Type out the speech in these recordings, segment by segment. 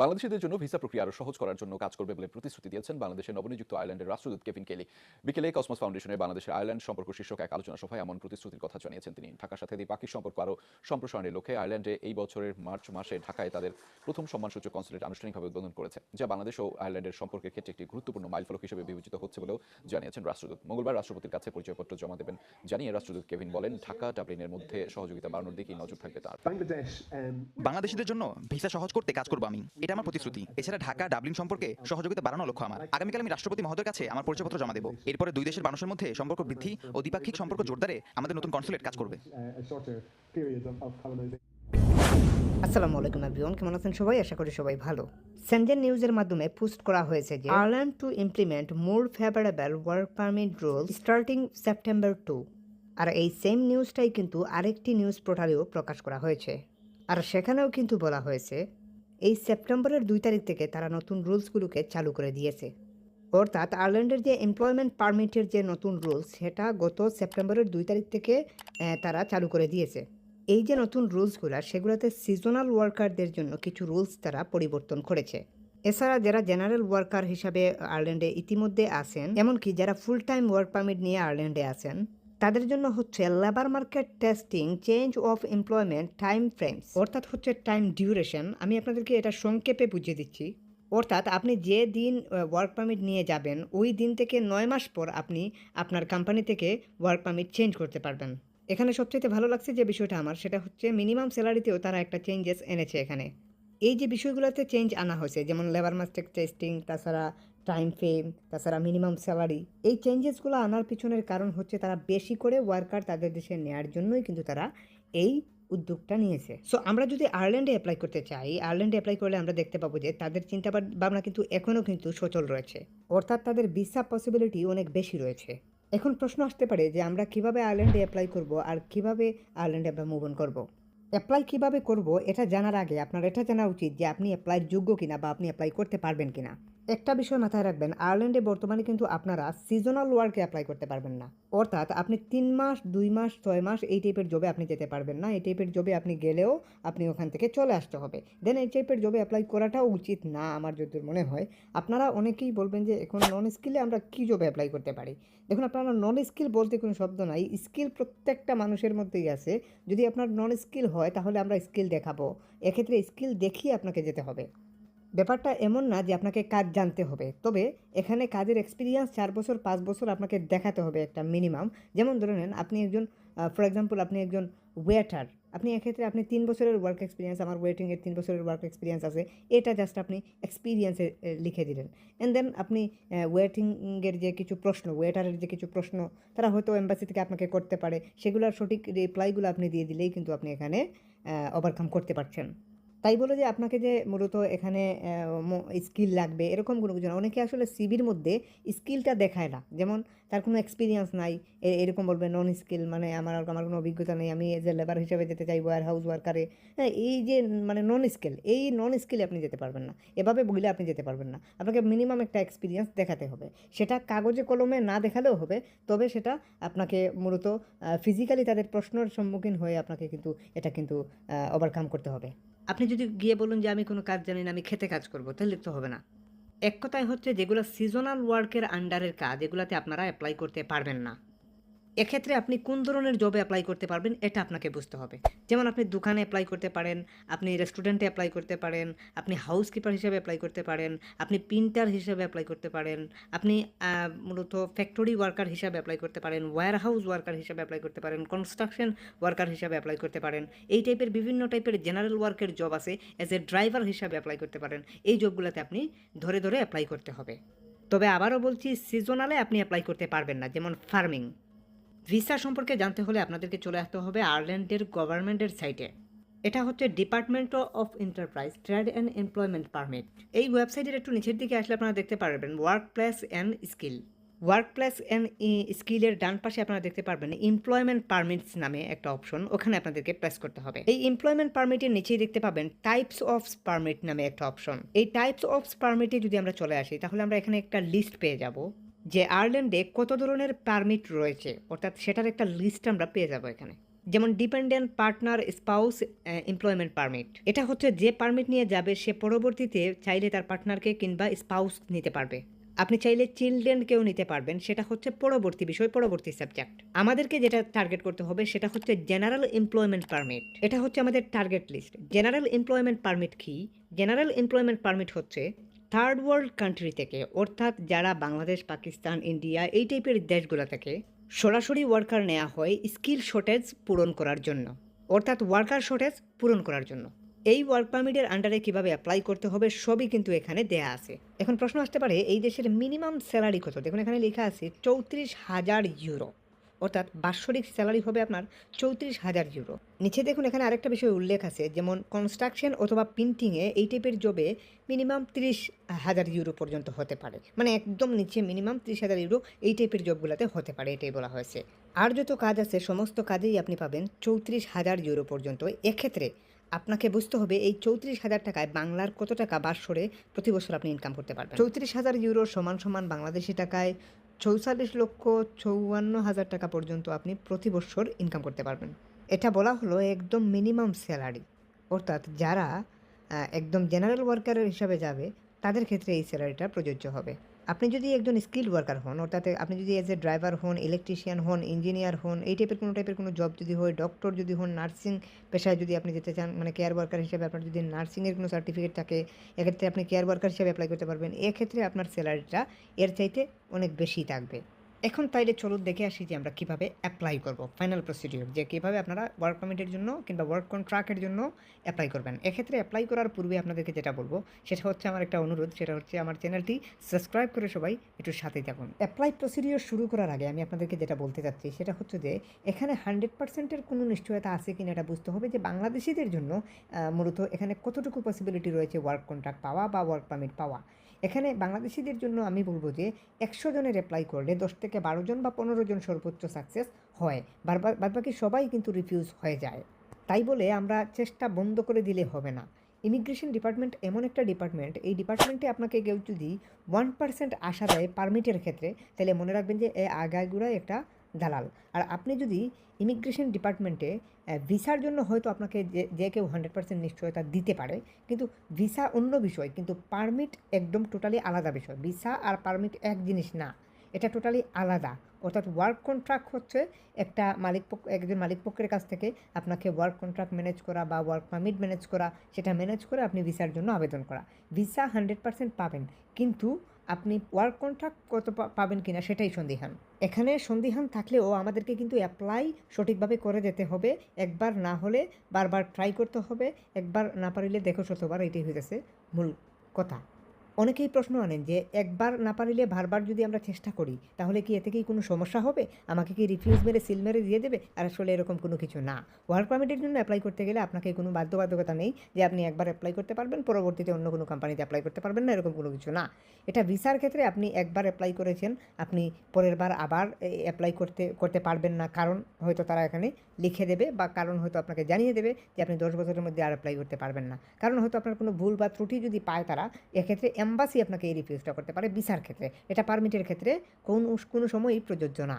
বাংলাদেশিদের জন্য ভিসা প্রক্রিয়া আরও সহজ করার জন্য কাজ করবে বলে প্রতিশ্রুতি দিয়েছেন বাংলাদেশের নবনিযুক্ত আয়ারল্যান্ডের রাষ্ট্রদূত কেভিন কেলি। বিকেলে কসমস ফাউন্ডেশনের বাংলাদেশের আয়ারল্যান্ড সম্পর্ক শীর্ষক এক আলোচনা সভায় এমন প্রতিশ্রুতির কথা জানিয়েছেন তিনি। ঢাকার সাথে দ্বিপাক্ষিক সম্পর্ক আরও সম্প্রসারণের লক্ষ্যে আয়ারল্যান্ডে এই বছরের মার্চ মাসে ঢাকায় তাদের প্রথম সম্মানসূচক কনসুলেট আনুষ্ঠানিকভাবে উদ্বোধন করেছে যা বাংলাদেশ ও আয়ারল্যান্ডের সম্পর্কের ক্ষেত্রে একটি গুরুত্বপূর্ণ মাইলফলক হিসেবে বিবেচিত হচ্ছে বলেও জানিয়েছেন রাষ্ট্রদূত। মঙ্গলবার রাষ্ট্রপতির কাছে পরিচয়পত্র জমা দেবেন। জানিয়ে রাষ্ট্রদূত কেভিন বলেন ঢাকা ডাবলিনের মধ্যে সহযোগিতা বাড়ানোর দিকেই নজর থাকবে তার। বাংলাদেশিদের জন্য ভিসা সহজ করতে কাজ করব আমি। এটা আমার প্রতিশ্রুতি। এছাড়া ঢাকা, ডাবলিন সম্পর্কে সহযোগিতা বাড়ানো লক্ষ্য আমার। আগামীকাল আমি রাষ্ট্রপতি মহোদয়ের কাছে আমার পরিচয়পত্র জমা দেবো। এরপরে দুই দেশের মানুষের মধ্যে সম্পর্ক বৃদ্ধি ও দ্বিপাক্ষিক সম্পর্ক জোরদারে আমাদের নতুন কনসুলেট কাজ করবে. আসসালামু আলাইকুম এভরিওয়ান কেমন আছেন সবাই? আশা করি সবাই ভালো। সেনজেন নিউজের মাধ্যমে পোস্ট করা হয়েছে যে Ireland to implement more favourable work permit rule starting September two আর এই সেম নিউজটাই কিন্তু আরেকটি নিউজ পোর্টালেও প্রকাশ করা হয়েছে। আর সেখানেও কিন্তু বলা হয়েছে এই সেপ্টেম্বরের দুই তারিখ থেকে তারা নতুন রুলসগুলোকে চালু করে দিয়েছে। অর্থাৎ আয়ারল্যান্ডের যে এমপ্লয়মেন্ট পারমিটের যে নতুন রুলস, সেটা গত সেপ্টেম্বরের দুই তারিখ থেকে তারা চালু করে দিয়েছে। এই যে নতুন রুলসগুলো, সেগুলোতে সিজনাল ওয়ার্কারদের জন্য কিছু রুলস তারা পরিবর্তন করেছে। এছাড়া যারা জেনারেল ওয়ার্কার হিসাবে আয়ারল্যান্ডে ইতিমধ্যে আছেন, এমনকি যারা ফুল টাইম ওয়ার্ক পারমিট নিয়ে আয়ারল্যান্ডে আছেন তাদের জন্য হচ্ছে labour market testing change of employment time frames অর্থাৎ হচ্ছে টাইম ডিউরেশন আমি আপনাদেরকে এটা সংক্ষেপে বুঝিয়ে দিচ্ছি। অর্থাৎ আপনি যে দিন ওয়ার্ক পারমিট নিয়ে যাবেন, ওই দিন থেকে নয় মাস পর আপনি আপনার কোম্পানি থেকে ওয়ার্ক পারমিট চেঞ্জ করতে পারবেন। এখানে সবচেয়ে ভালো লাগছে যে বিষয়টা আমার, সেটা হচ্ছে মিনিমাম স্যালারিতেও তারা একটা চেঞ্জেস এনেছে এখানে। এই যে বিষয়গুলোতে চেঞ্জ আনা হয়েছে, যেমন লেবার মাস্টেক টেস্টিং তাছাড়া টাইম ফ্রেম তাছাড়া মিনিমাম স্যালারি এই চেঞ্জেসগুলো আনার পিছনের কারণ হচ্ছে তারা বেশি করে ওয়ার্কার তাদের দেশে নেওয়ার জন্যই কিন্তু তারা এই উদ্যোগটা নিয়েছে। সো আমরা যদি আয়ারল্যান্ডে অ্যাপ্লাই করতে চাই আয়ারল্যান্ডে অ্যাপ্লাই করলে আমরা দেখতে পাবো যে তাদের চিন্তা ভাব- ভাবনা কিন্তু এখনও কিন্তু সচল রয়েছে। অর্থাৎ তাদের ভিসা পসিবিলিটি অনেক বেশি রয়েছে। এখন প্রশ্ন আসতে পারে যে আমরা কীভাবে আয়ারল্যান্ডে অ্যাপ্লাই করব আর কীভাবে আয়ারল্যান্ডে আমরা মুভ অন করব? অ্যাপ্লাই কীভাবে করব এটা জানার আগে আপনার এটা জানা উচিত যে আপনি অ্যাপ্লাইয়ের যোগ্য কিনা বা আপনি অ্যাপ্লাই করতে পারবেন কিনা। একটা বিষয় মাথায় রাখবেন, আয়ারল্যান্ডে বর্তমানে কিন্তু আপনারা সিজনাল ওয়ার্কে অ্যাপ্লাই করতে পারবেন না। অর্থাৎ আপনি তিন মাস, দুই মাস, ছয় মাস এই টাইপের জবে আপনি যেতে পারবেন না। এই টাইপের জবে আপনি গেলেও আপনি ওখান থেকে চলে আসতে হবে। দেন এই টাইপের জবে অ্যাপ্লাই করাটাও উচিত না আমার যদি মনে হয়। আপনারা অনেকেই বলবেন যে এখন নন স্কিলে আমরা কী জবে অ্যাপ্লাই করতে পারি? দেখুন, আপনারা নন স্কিল বলতে কোনো শব্দ নাই। স্কিল প্রত্যেকটা মানুষের মধ্যেই আছে। যদি আপনার নন স্কিল হয়, তাহলে আমরা স্কিল দেখাবো। এক্ষেত্রে স্কিল দেখিয়ে আপনাকে যেতে হবে। ব্যাপারটা এমন না যে আপনাকে কাজ জানতে হবে। তবে এখানে কাজের এক্সপিরিয়েন্স চার বছর, পাঁচ বছর আপনাকে দেখাতে হবে একটা মিনিমাম যেমন ধরে নেন, আপনি একজন ফর এক্সাম্পল আপনি একজন ওয়েটার আপনি এক্ষেত্রে আপনি তিন বছরের ওয়ার্ক এক্সপিরিয়েন্স আমার ওয়েটিংয়ের তিন বছরের ওয়ার্ক এক্সপিরিয়েন্স আছে। এটা জাস্ট আপনি এক্সপিরিয়েন্সে লিখে দিলেন। অ্যান্ড দেন আপনি ওয়েটিংয়ের যে কিছু প্রশ্ন ওয়েটারের যে কিছু প্রশ্ন, তারা হয়তো এম্বাসি থেকে আপনাকে করতে পারে। সেগুলোর সঠিক রিপ্লাইগুলো আপনি দিয়ে দিলেই কিন্তু আপনি এখানে ওভারকাম করতে পারছেন। তাই বলে যে আপনাকে যে মূলত এখানে স্কিল লাগবে, এরকম কোনো কিছু না। অনেকে আসলে সিভির মধ্যে স্কিলটা দেখায় না। যেমন তার কোনো এক্সপিরিয়েন্স নাই এরকম বলবে নন স্কিল মানে আমার আমার কোনো অভিজ্ঞতা নেই, আমি এজ এ লেবার হিসেবে যেতে চাই ওয়ার হাউস ওয়ার্কারে হ্যাঁ এই যে মানে নন স্কিল এই নন স্কিলে আপনি যেতে পারবেন না। এভাবে বলে আপনি যেতে পারবেন না। আপনাকে মিনিমাম একটা এক্সপিরিয়েন্স দেখাতে হবে। সেটা কাগজে কলমে না দেখালেও হবে, তবে সেটা আপনাকে মূলত ফিজিক্যালি তাদের প্রশ্নের সম্মুখীন হয়ে আপনাকে কিন্তু, এটা কিন্তু ওভারকাম করতে হবে। আপনি যদি গিয়ে বলুন যে আমি কোনো কাজ জানি না, আমি খেতে কাজ করব, তাহলে তো হবে না। এক কথায় হচ্ছে যেগুলো সিজনাল ওয়ার্কের আন্ডারের কাজ, এগুলাতে আপনারা অ্যাপ্লাই করতে পারবেন না। এক্ষেত্রে আপনি কোন ধরনের জবে অ্যাপ্লাই করতে পারবেন এটা আপনাকে বুঝতে হবে যেমন আপনি দোকানে অ্যাপ্লাই করতে পারেন আপনি রেস্টুরেন্টে অ্যাপ্লাই করতে পারেন আপনি হাউসকিপার হিসেবে অ্যাপ্লাই করতে পারেন আপনি প্রিন্টার হিসেবে অ্যাপ্লাই করতে পারেন আপনি মূলত ফ্যাক্টরি ওয়ার্কার হিসাবে অ্যাপ্লাই করতে পারেন ওয়্যার হাউস ওয়ার্কার হিসাবে অ্যাপ্লাই করতে পারেন কনস্ট্রাকশন ওয়ার্কার হিসাবে অ্যাপ্লাই করতে পারেন এই টাইপের বিভিন্ন টাইপের জেনারেল ওয়ার্কের জব আছে অ্যাজ এ ড্রাইভার হিসাবে অ্যাপ্লাই করতে পারেন এই জবগুলোতে আপনি ধরে ধরে অ্যাপ্লাই করতে হবে তবে আবারও বলছি সিজনালে আপনি অ্যাপ্লাই করতে পারবেন না যেমন ফার্মিং ভিসা সম্পর্কে জানতে হলে আপনাদেরকে চলে আসতে হবে আয়ারল্যান্ডের গভর্নমেন্টের সাইটে। এটা হচ্ছে department of enterprise trade and employment permit এই ওয়েবসাইটের একটু নিচের দিকে আসলে আপনারা দেখতে পারবেন workplace and skill workplace and স্কিলের ডান পাশে আপনারা দেখতে পারবেন এমপ্লয়মেন্ট পারমিটস নামে একটা অপশন ওখানে আপনাদেরকে প্রেস করতে হবে। এই এমপ্লয়মেন্ট পারমিটের নিচেই দেখতে পাবেন টাইপস অফ পারমিট নামে একটা অপশন এই টাইপস অফ পারমিটে যদি আমরা চলে আসি, তাহলে আমরা এখানে একটা লিস্ট পেয়ে যাব। যে আয়ারল্যান্ডে কত ধরনের পারমিট রয়েছে, অর্থাৎ সেটার একটা লিস্ট আমরা পেয়ে যাব এখানে। যেমন dependent partner spouse employment permit এটা হচ্ছে যে পারমিট নিয়ে যাবে, সে পরবর্তীতে চাইলে তার পার্টনারকে কিংবা স্পাউস নিতে পারবে। আপনি চাইলে চিলড্রেনকেও নিতে পারবেন, সেটা হচ্ছে পরবর্তী বিষয়, পরবর্তী সাবজেক্ট আমাদেরকে যেটা টার্গেট করতে হবে, সেটা হচ্ছে জেনারেল এমপ্লয়মেন্ট পারমিট এটা হচ্ছে আমাদের target list general employment permit কি? জেনারেল এমপ্লয়মেন্ট পারমিট হচ্ছে থার্ড ওয়ার্ল্ড কান্ট্রি থেকে, অর্থাৎ যারা বাংলাদেশ, পাকিস্তান, ইন্ডিয়া, এই টাইপের দেশগুলো থেকে সরাসরি ওয়ার্কার নেওয়া হয় স্কিল শর্টেজ পূরণ করার জন্য। অর্থাৎ ওয়ার্কার শর্টেজ পূরণ করার জন্য। এই ওয়ার্ক পারমিটের আন্ডারে কীভাবে অ্যাপ্লাই করতে হবে সবই কিন্তু এখানে দেয়া আছে। এখন প্রশ্ন আসতে পারে, এই দেশের মিনিমাম স্যালারি কত? দেখুন এখানে লেখা আছে চৌত্রিশ হাজার ইউরো অর্থাৎ বাৎসরিক স্যালারি হবে আপনার চৌত্রিশ হাজার ইউরো। নিচে দেখুন এখানে আরেকটা বিষয় উল্লেখ আছে, যেমন কনস্ট্রাকশন অথবা প্রিন্টিংয়ে এই টাইপের জবে মিনিমাম তিরিশ হাজার ইউরো পর্যন্ত হতে পারে। মানে একদম নিচে মিনিমাম তিরিশ হাজার ইউরো এই টাইপের জবগুলোতে হতে পারে, এটাই বলা হয়েছে। আর যত কাজ আছে, সমস্ত কাজেই আপনি পাবেন চৌত্রিশ হাজার ইউরো পর্যন্ত। এক্ষেত্রে আপনাকে বুঝতে হবে, এই চৌত্রিশ হাজার টাকায় বাংলার কত টাকা বাৎসরে প্রতি বছর আপনি ইনকাম করতে পারবেন? চৌত্রিশ হাজার ইউরো সমান সমান বাংলাদেশি টাকায় চৌচল্লিশ লক্ষ চৌয়ান্ন হাজার টাকা পর্যন্ত আপনি প্রতি বছর ইনকাম করতে পারবেন। এটা বলা হলো একদম মিনিমাম স্যালারি অর্থাৎ যারা একদম জেনারেল ওয়ার্কারের হিসাবে যাবে, তাদের ক্ষেত্রে এই স্যালারিটা প্রযোজ্য হবে। আপনি যদি একজন স্কিল ওয়ার্কার হন, অর্থাৎ আপনি যদি এজ এ ড্রাইভার হন ইলেকট্রিশিয়ান হন ইঞ্জিনিয়ার হন, এই টাইপের কোনো টাইপের কোনো জব যদি হয় ডক্টর যদি হন নার্সিং পেশায় যদি আপনি যেতে চান মানে কেয়ার ওয়ার্কার হিসেবে আপনার যদি নার্সিংয়ের কোনো সার্টিফিকেট থাকে, এক্ষেত্রে আপনি কেয়ার ওয়ার্কার হিসেবে অ্যাপ্লাই করতে পারবেন। এক্ষেত্রে আপনার স্যালারিটা এর চাইতে অনেক বেশি থাকবে। এখন তাইলে চলুন দেখে আসি যে আমরা কীভাবে অ্যাপ্লাই করব ফাইনাল প্রসিডিওর যে কীভাবে আপনারা ওয়ার্ক পারমিটের জন্য কিংবা ওয়ার্ক কন্ট্রাক্টের জন্য অ্যাপ্লাই করবেন। এক্ষেত্রে অ্যাপ্লাই করার পূর্বে আপনাদেরকে যেটা বলব, সেটা হচ্ছে আমার একটা অনুরোধ, সেটা হচ্ছে আমার চ্যানেলটি সাবস্ক্রাইব করে সবাই একটু সাথে থাকুন। অ্যাপ্লাই প্রসিডিওর শুরু করার আগে আমি আপনাদেরকে যেটা বলতে চাচ্ছি, সেটা হচ্ছে যে এখানে হান্ড্রেড পার্সেন্টের কোনো নিশ্চয়তা আছে কিনা এটা বুঝতে হবে যে বাংলাদেশিদের জন্য মূলত এখানে কতটুকু পসিবিলিটি রয়েছে ওয়ার্ক কন্ট্রাক্ট পাওয়া বা ওয়ার্ক পারমিট পাওয়া। এখানে বাংলাদেশিদের জন্য আমি বলব যে একশো জনের অ্যাপ্লাই করলে দশ থেকে বারো জন বা পনেরো জন সর্বোচ্চ সাকসেস হয়। বারবার বাদবাকি সবাই কিন্তু রিফিউজ হয়ে যায়। তাই বলে আমরা চেষ্টা বন্ধ করে দিলে হবে না। ইমিগ্রেশন ডিপার্টমেন্ট এমন একটা ডিপার্টমেন্ট এই ডিপার্টমেন্টে আপনাকে কেউ যদি ওয়ান পার্সেন্ট আশা দেয় পারমিটের ক্ষেত্রে, তাহলে মনে রাখবেন যে এ আগাগুড়ায় একটা দালাল। আর আপনি যদি ইমিগ্রেশন ডিপার্টমেন্টে ভিসার জন্য হয়তো আপনাকে যে যে কেউ হান্ড্রেড পার্সেন্ট নিশ্চয়তা দিতে পারে, কিন্তু ভিসা অন্য বিষয়, কিন্তু পারমিট একদম টোটালি আলাদা বিষয়। ভিসা আর পারমিট এক জিনিস না। এটা টোটালি আলাদা। অর্থাৎ ওয়ার্ক কন্ট্রাক্ট হচ্ছে একটা মালিক পক্ষ একজন মালিক পক্ষের কাছ থেকে আপনাকে ওয়ার্ক কন্ট্রাক্ট ম্যানেজ করা বা ওয়ার্ক পারমিট ম্যানেজ করা, সেটা ম্যানেজ করে আপনি ভিসার জন্য আবেদন করা। ভিসা হান্ড্রেড পার্সেন্ট পাবেন। কিন্তু আপনি ওয়ার্ক কন্ট্রাক্ট কত পাবেন কিনা সেটাই সন্দিহান। এখানে সন্দিহান থাকলেও আমাদেরকে কিন্তু অ্যাপ্লাই সঠিকভাবে করে যেতে হবে। একবার না হলে বারবার ট্রাই করতে হবে। একবার না পারিলে দেখো শতবার এটাই হইতেছে মূল কথা। অনেকেই প্রশ্ন আনেন যে, একবার না পারিলে বারবার যদি আমরা চেষ্টা করি, তাহলে কি এতে কি কোনো সমস্যা হবে? আমাকে কি রিফিউজ মেরে সিল মেরে দিয়ে দেবে? আর আসলে এরকম কোনো কিছু না। ওয়ার্ক পারমিটের জন্য অ্যাপ্লাই করতে গেলে আপনাকে কোনো বাধ্যবাধকতা নেই যে, আপনি একবার অ্যাপ্লাই করতে পারবেন, পরবর্তীতে অন্য কোনো কোম্পানিতে অ্যাপ্লাই করতে পারবেন না, এরকম কোনো কিছু না। এটা ভিসার ক্ষেত্রে আপনি একবার অ্যাপ্লাই করেছেন, আপনি পরের বার আবার অ্যাপ্লাই করতে করতে পারবেন না, কারণ হয়তো তারা এখানে লিখে দেবে বা কারণ হয়তো আপনাকে জানিয়ে দেবে যে আপনি দশ বছরের মধ্যে আর অ্যাপ্লাই করতে পারবেন না। কারণ হয়তো আপনার কোনো ভুল বা ত্রুটি যদি পায় তারা, এক্ষেত্রে এম্বাসি আপনাকে এই রিফিউজটা করতে পারে ভিসার ক্ষেত্রে। এটা পারমিটের ক্ষেত্রে কোন, কোনো সময়ই প্রযোজ্য না।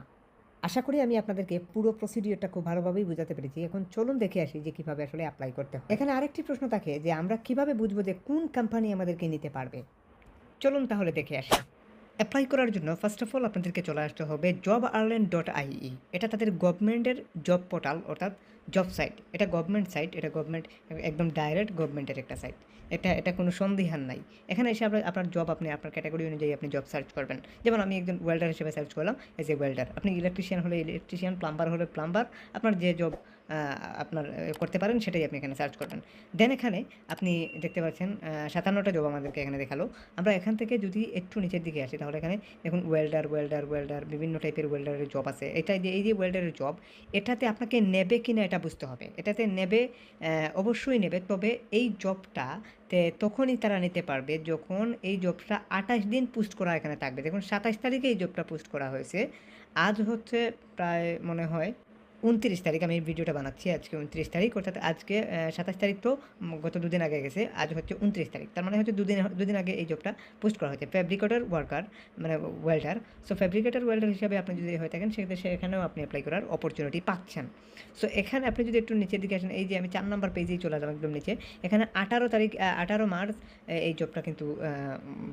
আশা করি আমি আপনাদেরকে পুরো প্রসিডিওরটা খুব ভালোভাবেই বোঝাতে পেরেছি। এখন চলুন দেখে আসি যে কীভাবে আসলে অ্যাপ্লাই করতে হয়। এখানে আরেকটি প্রশ্ন থাকে যে আমরা কীভাবে বুঝব যে কোন কোম্পানি আমাদেরকে নিতে পারবে? চলুন তাহলে দেখে আসি। অ্যাপ্লাই করার জন্য ফার্স্ট অফ অল আপনাদেরকে চলে আসতে হবে জব আর্লেন ডট আইই এটা তাদের গভর্নমেন্টের জব পোর্টাল অর্থাৎ জব সাইট এটা গভর্নমেন্ট সাইট এটা গভর্নমেন্ট একদম ডাইরেক্ট গভর্নমেন্টের একটা সাইট এটা এটা কোনো সন্দেহান নাই। এখানে এসে আপনার আপনার জব আপনি, আপনার ক্যাটাগরি অনুযায়ী আপনি জব সার্চ করবেন। যেমন আমি একজন ওয়েল্ডার হিসেবে সার্চ করলাম এজ এ ওয়েল্ডার আপনি ইলেকট্রিশিয়ান হলে ইলেকট্রিশিয়ান প্লাম্বার হলে প্লাম্বার আপনার যে জব আপনার করতে পারেন সেটাই আপনি এখানে সার্চ করবেন। দেন এখানে আপনি দেখতে পাচ্ছেন সাতান্নটা জব আমাদেরকে এখানে দেখাল। আমরা এখান থেকে যদি একটু নিচের দিকে আসি, তাহলে এখানে দেখুন ওয়েল্ডার ওয়েল্ডার ওয়েল্ডার বিভিন্ন টাইপের ওয়েল্ডারের জব আছে। এটা যে এই যে ওয়েল্ডারের জব এটাতে আপনাকে নেবে কি না এটা বুঝতে হবে। এটাতে নেবে অবশ্যই নেবে, তবে এই জবটা তে তখনই তারা নিতে পারবে যখন এই জবটা আঠাশ দিন পোস্ট করা এখানে থাকবে। দেখুন, সাতাশ তারিখে এই জবটা পোস্ট করা হয়েছে। আজ হচ্ছে প্রায় মনে হয় উনত্রিশ তারিখ আমি এই ভিডিওটা বানাচ্ছি আজকে উনত্রিশ তারিখ, অর্থাৎ আজকে সাতাশ তারিখ তো গত দুদিন আগে গেছে, আজ হচ্ছে উনত্রিশ তারিখ। তার মানে হচ্ছে দুদিন দুদিন আগে এই জবটা পোস্ট করা হয়েছে। ফ্যাব্রিকেটর ওয়ার্কার মানে ওয়েল্ডার সো ফ্যাব্রিকেটর ওয়েল্ডার হিসাবে আপনি যদি হয়ে থাকেন, সেক্ষেত্রে সেখানেও আপনি অ্যাপ্লাই করার অপরচুনিটি পাচ্ছেন। সো এখানে আপনি যদি একটু নিচের দিকে আসেন, এই যে আমি চার নম্বর পেজেই চলে আসলাম একদম নিচে। এখানে আঠারো তারিখ আঠারো মার্চ এই জবটা কিন্তু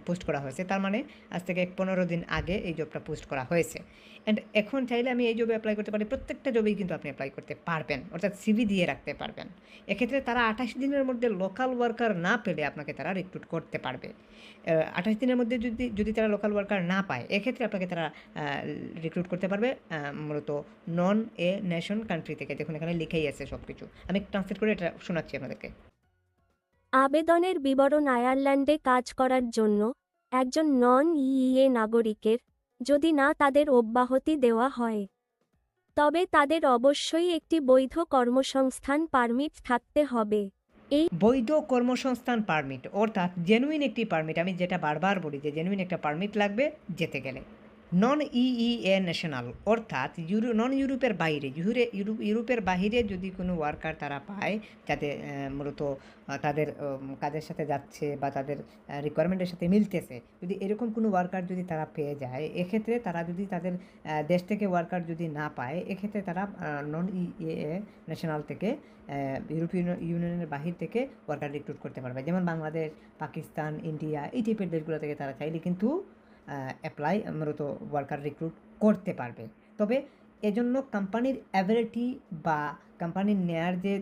পোস্ট করা হয়েছে। তার মানে আজ থেকে পনেরো দিন আগে এই জবটা পোস্ট করা হয়েছে। অ্যান্ড এখন চাইলে আমি এই জবে অ্যাপ্লাই করতে পারি। প্রত্যেকটা জবেই কিন্তু আপনি অ্যাপ্লাই করতে পারবেন, অর্থাৎ সিভি দিয়ে রাখতে পারবেন। এক্ষেত্রে তারা আঠাশ দিনের মধ্যে লোকাল ওয়ার্কার না পেলে আপনাকে তারা রিক্রুট করতে পারবে। আঠাশ দিনের মধ্যে যদি যদি তারা লোকাল ওয়ার্কার না পায়, এক্ষেত্রে আপনাকে তারা রিক্রুট করতে পারবে। মূলত নন এ নেশন কান্ট্রি থেকে, দেখুন এখানে লিখেই আছে সব কিছু আমি ট্রান্সলেট করে এটা শোনাচ্ছি আপনাদেরকে। আবেদনের বিবরণ আয়ারল্যান্ডে কাজ করার জন্য একজন নন ইইএ নাগরিকের যদি না তাদের অব্যাহতি দেওয়া হয়। তবে তাদের অবশ্যই একটি বৈধ কর্মসংস্থান পারমিট থাকতে হবে। এই বৈধ কর্মসংস্থান পারমিট, অর্থাৎ জেনুইন একটি পারমিট, আমি যেটা বারবার বলি যে জেনুইন একটা পারমিট লাগবে যেতে গেলে। নন ইইএ ন্যাশনাল অর্থাৎ ইউরো নন ইউরোপের বাইরে, ইউরো ইউরোপ ইউরোপের বাইরে যদি কোনো ওয়ার্কার তারা পায়, যাতে মূলত তাদের কাজের সাথে যাচ্ছে বা তাদের রিকোয়ারমেন্টের সাথে মিলতেছে, যদি এরকম কোনো ওয়ার্কার যদি তারা পেয়ে যায়, এক্ষেত্রে তারা যদি তাদের দেশ থেকে ওয়ার্কার যদি না পায়, এক্ষেত্রে তারা নন ইএ ন্যাশনাল থেকে ইউরোপীয় ইউনিয়নের বাহির থেকে ওয়ার্কার রিক্রুট করতে পারবে। যেমন বাংলাদেশ, পাকিস্তান, ইন্ডিয়া, এই টাইপের দেশগুলো থেকে তারা চাইলে কিন্তু অ্যাপ্লাই মূলত ওয়ার্কার রিক্রুট করতে পারবে। তবে এজন্য কোম্পানির অ্যাবিলিটি বা কোম্পানির নেয়ার যে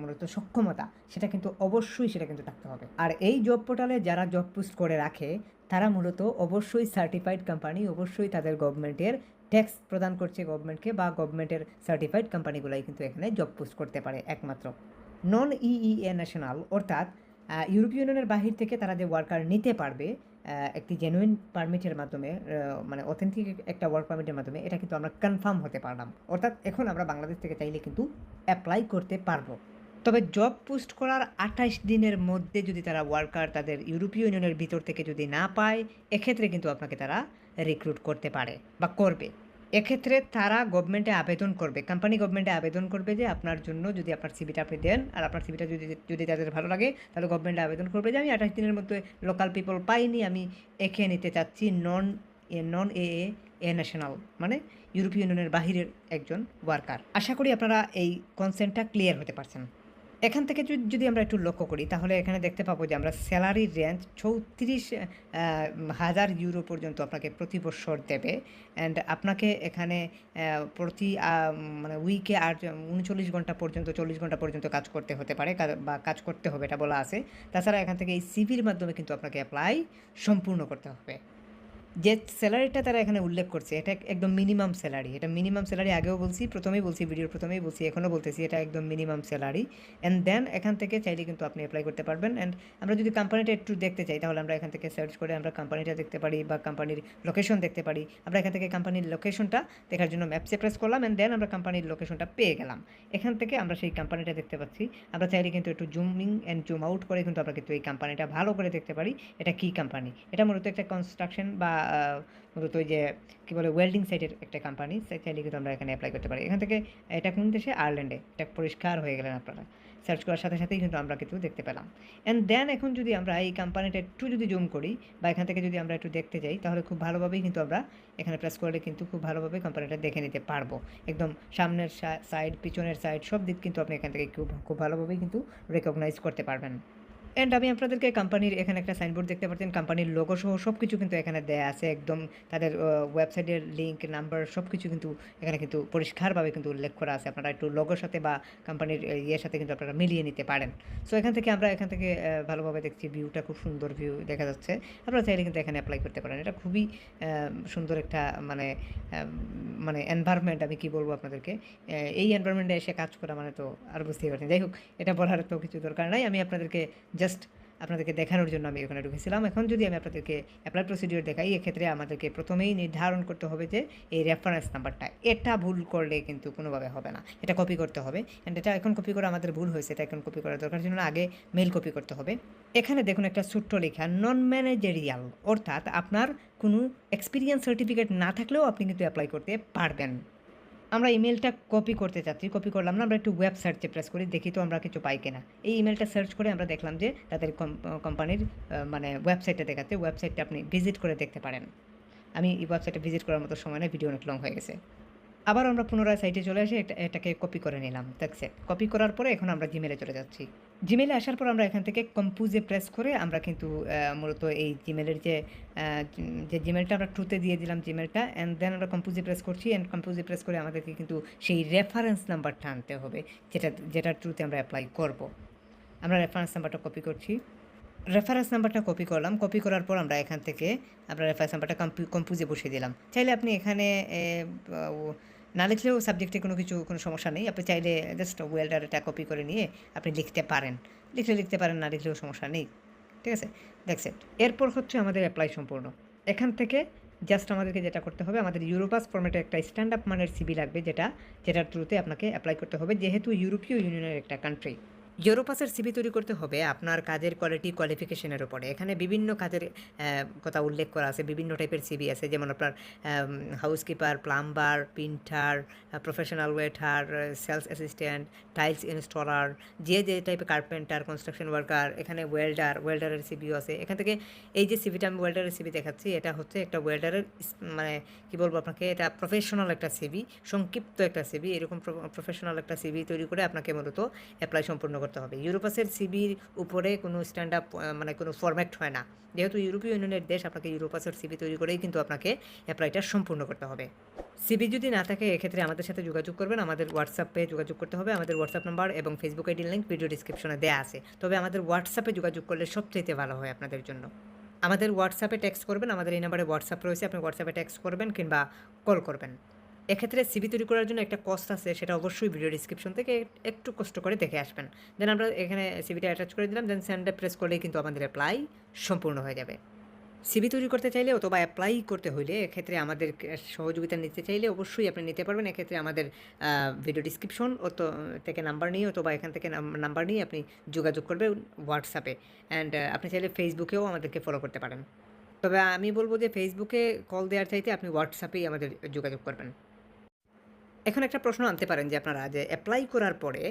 মূলত সক্ষমতা, সেটা কিন্তু অবশ্যই সেটা কিন্তু থাকতে হবে। আর এই জব পোর্টালে যারা জব পোস্ট করে রাখে, তারা মূলত অবশ্যই সার্টিফাইড কোম্পানি অবশ্যই তাদের গভর্নমেন্টের ট্যাক্স প্রদান করছে গভর্নমেন্টকে বা গভর্নমেন্টের সার্টিফাইড কোম্পানিগুলাই কিন্তু এখানে জব পোস্ট করতে পারে একমাত্র। নন ইইএ ন্যাশনাল অর্থাৎ ইউরোপীয় ইউনিয়নের বাহির থেকে তারা যে ওয়ার্কার নিতে পারবে একটি জেনুইন পারমিটের মাধ্যমে মানে অথেন্টিক একটা ওয়ার্ক পারমিটের মাধ্যমে এটা কিন্তু আমরা কনফার্ম হতে পারলাম। অর্থাৎ এখন আমরা বাংলাদেশ থেকে চাইলে কিন্তু অ্যাপ্লাই করতে পারব। তবে জব পোস্ট করার আঠাশ দিনের মধ্যে যদি তারা ওয়ার্কার তাদের ইউরোপীয় ইউনিয়নের ভিতর থেকে যদি না পায়, এক্ষেত্রে কিন্তু আপনাকে তারা রিক্রুট করতে পারে বা করবে। এক্ষেত্রে তারা গভর্নমেন্টে আবেদন করবে। কোম্পানি গভর্নমেন্টে আবেদন করবে যে, আপনার জন্য যদি আপনার সিবিটা আপনি দেন, আর আপনার সিবিটা যদি যদি তাদের ভালো লাগে, তাহলে গভর্নমেন্টে আবেদন করবে যে, আমি আঠাশ দিনের মধ্যে লোকাল পিপল পাইনি, আমি এখে নিতে চাচ্ছি নন এ নন এ এ ন্যাশনাল মানে ইউরোপীয় ইউনিয়নের বাহিরের একজন ওয়ার্কার আশা করি আপনারা এই কনসেন্টটা ক্লিয়ার হতে পারছেন। এখান থেকে যদি- আমরা একটু লক্ষ্য করি, তাহলে এখানে দেখতে পাবো যে আমরা স্যালারি রেঞ্জ চৌত্রিশ হাজার ইউরো পর্যন্ত আপনাকে প্রতি বছর দেবে। অ্যান্ড আপনাকে এখানে প্রতি মানে উইকে আর উনচল্লিশ ঘণ্টা পর্যন্ত, চল্লিশ ঘণ্টা পর্যন্ত কাজ করতে হতে পারে বা কাজ করতে হবে এটা বলা আছে। তাছাড়া এখান থেকে এই সিভির মাধ্যমে কিন্তু আপনাকে অ্যাপ্লাই সম্পূর্ণ করতে হবে। যে স্যালারিটা তারা এখানে উল্লেখ করছে, এটা একদম মিনিমাম স্যালারি। এটা মিনিমাম স্যালারি আগেও বলছি, প্রথমেই বলছি, ভিডিওর প্রথমেই বলছি, এখনও বলতেছি এটা একদম মিনিমাম স্যালারি। অ্যান্ড দেন এখান থেকে চাইলে কিন্তু আপনি অ্যাপ্লাই করতে পারবেন। অ্যান্ড আমরা যদি কোম্পানিটা একটু দেখতে চাই, তাহলে আমরা এখান থেকে সার্চ করে আমরা কোম্পানিটা দেখতে পারি বা কোম্পানির লোকেশন দেখতে পারি। আমরা এখান থেকে কোম্পানির লোকেশনটা দেখার জন্য ম্যাপসে প্রেস করলাম অ্যান্ড দেন আমরা কোম্পানির লোকেশনটা পেয়ে গেলাম। এখান থেকে আমরা সেই কোম্পানিটা দেখতে পাচ্ছি। আমরা চাইলে কিন্তু একটু জুমিং অ্যান্ড জুম আউট করে কিন্তু আমরা কিন্তু এই কোম্পানিটা ভালো করে দেখতে পারি। এটা কী কোম্পানি এটা মূলত একটা কনস্ট্রাকশন বা মূলত ওই যে, কী বলে ওয়েল্ডিং সাইটের একটা কোম্পানি চাইলে কিন্তু আমরা এখানে অ্যাপ্লাই করতে পারি। এখান থেকে এটা কোন দেশে? আয়ারল্যান্ডে এটা পরিষ্কার হয়ে গেলেন আপনারা। সার্চ করার সাথে সাথেই কিন্তু আমরা কিন্তু দেখতে পেলাম। অ্যান্ড দেন এখন যদি আমরা এই কোম্পানিটা একটু যদি জুম করি বা এখান থেকে যদি আমরা একটু দেখতে যাই, তাহলে খুব ভালোভাবেই কিন্তু আমরা এখানে প্রেস করলে কিন্তু খুব ভালোভাবে কোম্পানিটা দেখে নিতে পারব। একদম সামনের সাইড পিছনের সাইড সব দিক কিন্তু আপনি এখান থেকে খুব খুব ভালোভাবেই কিন্তু রেকগনাইজ করতে পারবেন। অ্যান্ড আমি আপনাদেরকে কোম্পানির এখানে একটা সাইনবোর্ড দেখতে পাচ্ছেন কোম্পানির লোগো সহ সব কিছু কিন্তু এখানে দেয়া আছে, একদম তাদের ওয়েবসাইটের লিঙ্ক নাম্বার সব কিছু কিন্তু এখানে কিন্তু পরিষ্কারভাবে কিন্তু উল্লেখ করা আছে। আপনারা একটু লোগোর সাথে বা কোম্পানির ইয়ের সাথে কিন্তু আপনারা মিলিয়ে নিতে পারেন। সো এখান থেকে আমরা এখান থেকে ভালোভাবে দেখছি ভিউটা খুব সুন্দর ভিউ দেখা যাচ্ছে। আপনারা চাইলে কিন্তু এখানে অ্যাপ্লাই করতে পারেন। এটা খুবই সুন্দর একটা মানে মানে এনভায়রনমেন্ট আমি কি বলব আপনাদেরকে এই এনভায়রনমেন্টে এসে কাজ করা মানে তো আর বুঝতেই পারছেন। যাই হোক, এটা বলার তো কিছু দরকার নাই। আমি আপনাদেরকে জাস্ট আপনাদেরকে দেখানোর জন্য আমি এখানে ঢুকেছিলাম। এখন যদি আমি আপনাদেরকে অ্যাপ্লাই প্রসিডিওর দেখাই, এক্ষেত্রে আমাদেরকে প্রথমেই নির্ধারণ করতে হবে যে এই রেফারেন্স নাম্বারটা এটা ভুল করলে কিন্তু কোনোভাবে হবে না। এটা কপি করতে হবে। অ্যান্ড এটা এখন কপি করা আমাদের ভুল হয়েছে, এটা এখন কপি করার দরকার জন্য আগে মেল কপি করতে হবে। এখানে দেখুন একটা ছোট্ট লেখা নন ম্যানেজেরিয়াল অর্থাৎ আপনার কোনো এক্সপিরিয়েন্স সার্টিফিকেট না থাকলেও আপনি কিন্তু অ্যাপ্লাই করতে পারবেন। আমরা ইমেলটা কপি করতে চাচ্ছি কপি করলাম না, আমরা একটু ওয়েব প্রেস করি, দেখি তো আমরা কিছু পাই কিনা। এই ইমেলটা সার্চ করে আমরা দেখলাম যে তাদের কোম্পানির মানে ওয়েবসাইটটা দেখাচ্ছে ওয়েবসাইটটা আপনি ভিজিট করে দেখতে পারেন। আমি এই ওয়েবসাইটে ভিজিট করার মতো সময় না ভিডিও অনেক লং হয়ে গেছে। আবার আমরা পুনরায় সাইটে চলে এটা, এটাকে কপি করে নিলাম দেখছে কপি করার পরে এখন আমরা জিমেলে চলে যাচ্ছি। জিমেলে আসার পর আমরা এখান থেকে কম্পুজে প্রেস করে আমরা কিন্তু মূলত এই জিমেলের যে যে জিমেলটা আমরা ট্রুতে দিয়ে দিলাম জিমেলটা অ্যান্ড দেন আমরা কম্পুজে প্রেস করছি অ্যান্ড কম্পুজে প্রেস করে আমাদেরকে কিন্তু সেই রেফারেন্স নাম্বারটা আনতে হবে, যেটা যেটা ট্রুতে আমরা অ্যাপ্লাই করব। আমরা রেফারেন্স নাম্বারটা কপি করছি। রেফারেন্স নাম্বারটা কপি করলাম কপি করার পর আমরা এখান থেকে, আমরা রেফারেন্স নাম্বারটা কম্পুজে বসিয়ে দিলাম। চাইলে আপনি এখানে না লিখলেও সাবজেক্টে কোনো কিছু, কোনো সমস্যা নেই। আপনি চাইলে জাস্ট ওয়েলডারটা কপি করে নিয়ে আপনি লিখতে পারেন। লিখলে লিখতে পারেন, না লিখলেও সমস্যা নেই। ঠিক আছে? দেখছেন এরপর হচ্ছে আমাদের অ্যাপ্লাই সম্পূর্ণ। এখান থেকে জাস্ট আমাদেরকে যেটা করতে হবে, আমাদের ইউরোপাস ফর্মেটে একটা স্ট্যান্ড আপ মানের সিবি লাগবে যেটা, যেটার থ্রুতে আপনাকে অ্যাপ্লাই করতে হবে। যেহেতু ইউরোপীয় ইউনিয়নের একটা কান্ট্রি ইউরোপাসের সিবি তৈরি করতে হবে আপনার কাজের কোয়ালিটি কোয়ালিফিকেশনের উপরে। এখানে বিভিন্ন কাজের কথা উল্লেখ করা আছে, বিভিন্ন টাইপের সিবি আছে, যেমন আপনার housekeeper plumber printer professional waiter sales assistant tiles installer যে যে টাইপের কার্পেন্টার কনস্ট্রাকশন ওয়ার্কার এখানে ওয়েল্ডার ওয়েল্ডারের সিবিও আছে। এখান থেকে এই যে সিবিটা আমি ওয়েল্ডারের সিবি দেখাচ্ছি, এটা হচ্ছে একটা ওয়েল্ডারের মানে কি বলব আপনাকে, এটা প্রফেশনাল একটা সিবি সংক্ষিপ্ত একটা সিবি এরকম প্রফেশনাল একটা সিবি তৈরি করে আপনাকে মূলত অ্যাপ্লাই সম্পূর্ণ করতে হবে। ইউরোপাসের সিবির উপরে কোনো স্ট্যান্ড আপ মানে কোনো ফরম্যাট হয় না। যেহেতু ইউরোপীয় ইউনিয়নের দেশ, আপনাকে ইউরোপাসের সিবি তৈরি করেই কিন্তু আপনাকে অ্যাপ্লাইটা সম্পূর্ণ করতে হবে। সিবি যদি না থাকে, এক্ষেত্রে আমাদের সাথে যোগাযোগ করবেন। আমাদের হোয়াটসঅ্যাপে যোগাযোগ করতে হবে। আমাদের হোয়াটসঅ্যাপ নাম্বার এবং ফেসবুক আইডির লিঙ্ক ভিডিও ডিসক্রিপশনে দেওয়া আছে। তবে আমাদের হোয়াটসঅ্যাপে যোগাযোগ করলে সবচাইতে ভালো হয় আপনাদের জন্য। আমাদের হোয়াটসঅ্যাপে টেক্সট করবেন। আমাদের এই নাম্বারে হোয়াটসঅ্যাপ রয়েছে। আপনি হোয়াটসঅ্যাপে টেক্সট করবেন কিংবা কল করবেন। এক্ষেত্রে সিবি তৈরি করার জন্য একটা কস্ট আছে, সেটা অবশ্যই ভিডিও ডিসক্রিপশন থেকে একটু কষ্ট করে দেখে আসবেন। দেন আমরা এখানে সিবিটা অ্যাটাচ করে দিলাম দেন স্যান্ডে প্রেস করলেই কিন্তু আমাদের অ্যাপ্লাই সম্পূর্ণ হয়ে যাবে। সিবি তৈরি করতে চাইলে অথবা অ্যাপ্লাই করতে হলে এক্ষেত্রে আমাদের সহযোগিতা নিতে চাইলে অবশ্যই আপনি নিতে পারবেন। এক্ষেত্রে আমাদের ভিডিও ডিসক্রিপশন অত থেকে নাম্বার নিয়ে অথবা এখান থেকে নাম্বার নিয়ে আপনি যোগাযোগ করবেন হোয়াটসঅ্যাপে অ্যান্ড আপনি চাইলে ফেসবুকেও আমাদেরকে ফলো করতে পারেন। তবে আমি বলব যে ফেসবুকে কল দেওয়ার চাইতে আপনি হোয়াটসঅ্যাপেই আমাদের যোগাযোগ করবেন। এখন একটা প্রশ্ন আনতে পারেন যে আপনারা যে অ্যাপ্লাই করার পরে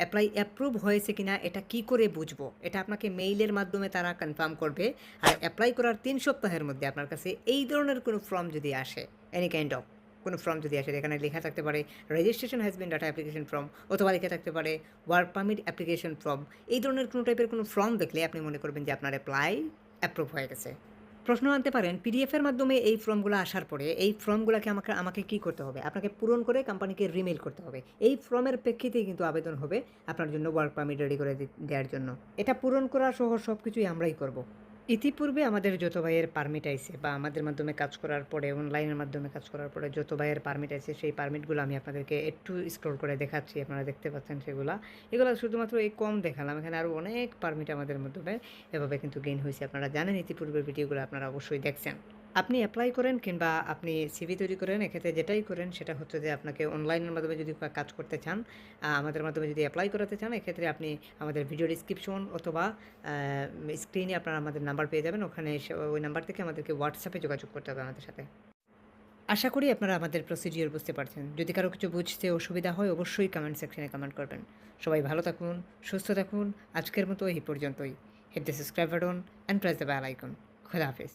অ্যাপ্লাই অ্যাপ্রুভ হয়েছে কিনা, এটা কি করে বুঝব? এটা আপনাকে মেইলের মাধ্যমে তারা কনফার্ম করবে। আর অ্যাপ্লাই করার তিন সপ্তাহের মধ্যে আপনার কাছে এই ধরনের কোনো ফর্ম যদি আসে এনি কাইন্ড অফ কোনো ফর্ম যদি আসে এখানে লেখা থাকতে পারে registration has been data application form অথবা লেখা থাকতে পারে ওয়ার্ক পারমিট অ্যাপ্লিকেশন ফর্ম এই ধরনের কোনো টাইপের কোনো ফর্ম দেখলে আপনি মনে করবেন যে আপনার অ্যাপ্লাই অ্যাপ্রুভ হয়ে গেছে। প্রশ্ন আনতে পারেন পিডিএফের মাধ্যমে এই ফর্মগুলো আসার পরে এই ফর্মগুলোকে আমাকে আমাকে কী করতে হবে? আপনাকে পূরণ করে কোম্পানিকে রিমেল করতে হবে। এই ফর্মের প্রেক্ষিতেই কিন্তু আবেদন হবে আপনার জন্য ওয়ার্ক পারমিট রেডি করে দেওয়ার জন্য। এটা পূরণ করা সহ সব কিছুই আমরাই করব। ইতিপূর্বে আমাদের যত ভাইয়ের পারমিট আইছে বা আমাদের মাধ্যমে কাজ করার পরে অনলাইনের মাধ্যমে কাজ করার পরে যত ভাইয়ের পারমিট আইসে সেই পারমিটগুলো আমি আপনাদেরকে একটু স্ক্রল করে দেখাচ্ছি, আপনারা দেখতে পাচ্ছেন সেগুলো। এগুলো শুধুমাত্র এই কম দেখালাম, এখানে আরও অনেক পারমিট আমাদের মাধ্যমে এভাবে কিন্তু গেইন হয়েছে, আপনারা জানেন ইতিপূর্বের ভিডিওগুলো আপনারা অবশ্যই দেখছেন। আপনি অ্যাপ্লাই করেন কিংবা আপনি সিভি তৈরি করেন, এক্ষেত্রে যেটাই করেন সেটা হচ্ছে যে আপনাকে অনলাইনের মাধ্যমে যদি কাজ করতে চান আমাদের মাধ্যমে যদি অ্যাপ্লাই করাতে চান, এক্ষেত্রে আপনি আমাদের ভিডিও ডিসক্রিপশন অথবা স্ক্রিনে আপনারা আমাদের নাম্বার পেয়ে যাবেন। ওখানে ওই নাম্বার থেকে আমাদেরকে হোয়াটসঅ্যাপে যোগাযোগ করতে হবে আমাদের সাথে। আশা করি আপনারা আমাদের প্রসিডিওর বুঝতে পারছেন। যদি কারও কিছু বুঝতে অসুবিধা হয়, অবশ্যই কমেন্ট সেকশনে কমেন্ট করবেন। সবাই ভালো থাকুন, সুস্থ থাকুন। আজকের মতো এই পর্যন্তই। Hit the subscribe button and press the bell icon খোদা হাফেজ।